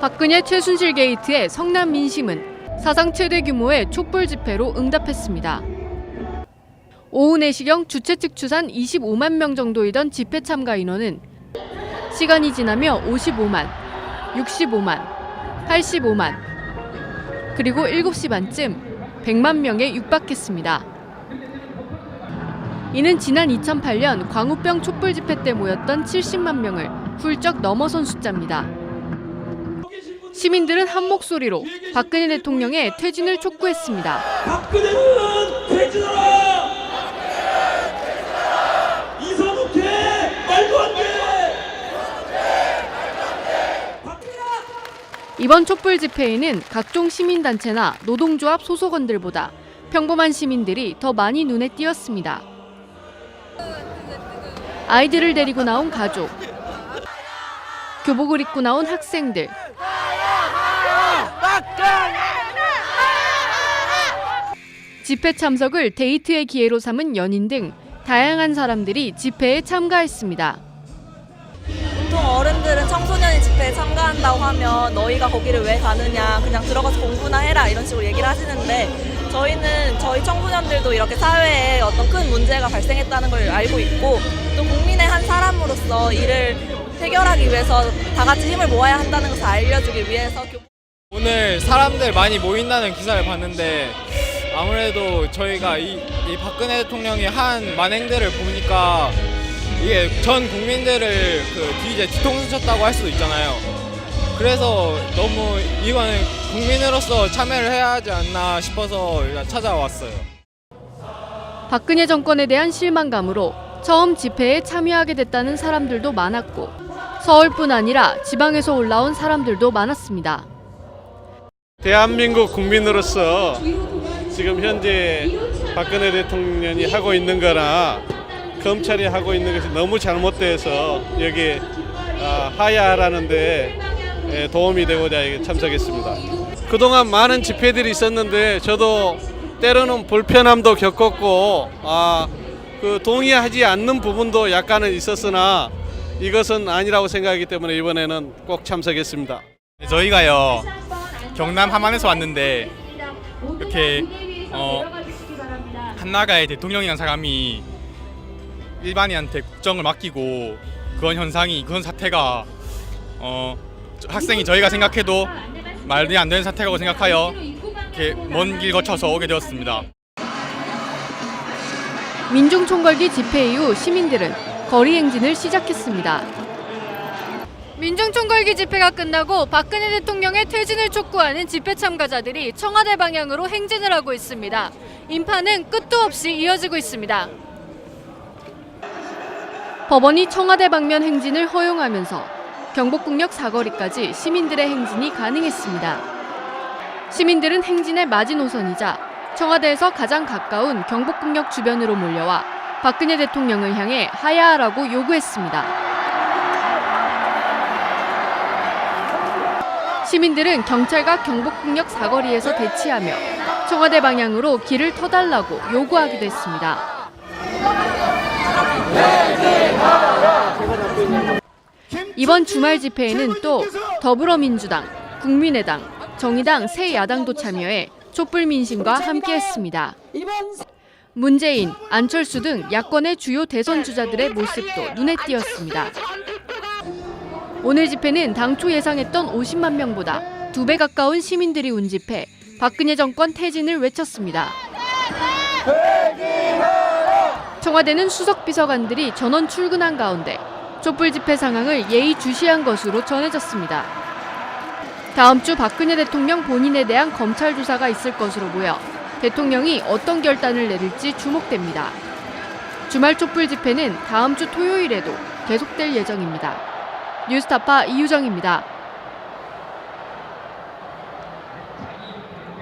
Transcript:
박근혜 최순실 게이트의 성남 민심은 사상 최대 규모의 촛불 집회로 응답했습니다. 오후 4시경 주최 측 추산 25만 명 정도이던 집회 참가 인원은 시간이 지나며 55만, 65만, 85만, 그리고 7시 반쯤 100만 명에 육박했습니다. 이는 지난 2008년 광우병 촛불 집회 때 모였던 70만 명을 훌쩍 넘어선 숫자입니다. 시민들은 한 목소리로 박근혜 대통령의 퇴진을 촉구했습니다. 박근혜는 퇴진하라! 이사국회 말도 안 돼! 이번 촛불 집회에는 각종 시민단체나 노동조합 소속원들보다 평범한 시민들이 더 많이 눈에 띄었습니다. 아이들을 데리고 나온 가족, 교복을 입고 나온 학생들, 집회 참석을 데이트의 기회로 삼은 연인 등 다양한 사람들이 집회에 참가했습니다. 보통 어른들은 청소년이 집회에 참가한다고 하면 너희가 거기를 왜 가느냐 그냥 들어가서 공부나 해라 이런 식으로 얘기를 하시는데 저희는 저희 청소년들도 이렇게 사회에 어떤 큰 문제가 발생했다는 걸 알고 있고 또 국민의 한 사람으로서 이를 해결하기 위해서 다 같이 힘을 모아야 한다는 것을 알려주기 위해서 교- 오늘 사람들 많이 모인다는 기사를 봤는데 아무래도 저희가 이, 이 박근혜 대통령이 한 만행들을 보니까 이게 전 국민들을 그 뒤- 이제 뒤통수 쳤다고 할 수도 있잖아요. 그래서 너무 이거는 국민으로서 참여를 해야 하지 않나 싶어서 찾아왔어요. 박근혜 정권에 대한 실망감으로 처음 집회에 참여하게 됐다는 사람들도 많았고 서울뿐 아니라 지방에서 올라온 사람들도 많았습니다. 대한민국 국민으로서 지금 현재 박근혜 대통령이 하고 있는 거나 검찰이 하고 있는 것이 너무 잘못돼서 여기 아, 하야하라는데 예, 도움이 되고자 참석했습니다. 그동안 많은 집회들이 있었는데 저도 때로는 불편함도 겪었고 아, 그 동의하지 않는 부분도 약간은 있었으나 이것은 아니라고 생각하기 때문에 이번에는 꼭 참석했습니다. 네, 저희가요 경남 함안에서 왔는데 이렇게 어, 한나라의 대통령이라는 사람이 일반인한테 국정을 맡기고 그런 현상이 그런 사태가 어, 저- 학생이 저희가 생각해도 말이 안 되는 사태라고 생각하여 이렇게 먼 길 거쳐서 오게 되었습니다. 민중총궐기 집회 이후 시민들은 거리 행진을 시작했습니다. 민중총궐기 집회가 끝나고 박근혜 대통령의 퇴진을 촉구하는 집회 참가자들이 청와대 방향으로 행진을 하고 있습니다. 인파는 끝도 없이 이어지고 있습니다. 법원이 청와대 방면 행진을 허용하면서 경복궁역 사거리까지 시민들의 행진이 가능했습니다. 시민들은 행진의 마지노선이자 청와대에서 가장 가까운 경복궁역 주변으로 몰려와 박근혜 대통령을 향해 하야하라고 요구했습니다. 시민들은 경찰과 경복궁역 사거리에서 대치하며 청와대 방향으로 길을 터달라고 요구하기도 했습니다. 이번 주말 집회에는 또 더불어민주당, 국민의당, 정의당 세 야당도 참여해 촛불 민심과 함께했습니다. 문재인, 안철수 등 야권의 주요 대선 주자들의 모습도 눈에 띄었습니다. 오늘 집회는 당초 예상했던 50만 명보다 두 배 가까운 시민들이 운집해 박근혜 정권 퇴진을 외쳤습니다. 청와대는 수석 비서관들이 전원 출근한 가운데 촛불 집회 상황을 예의주시한 것으로 전해졌습니다. 다음 주 박근혜 대통령 본인에 대한 검찰 조사가 있을 것으로 보여 대통령이 어떤 결단을 내릴지 주목됩니다. 주말 촛불 집회는 다음 주 토요일에도 계속될 예정입니다. 뉴스타파 이유정입니다.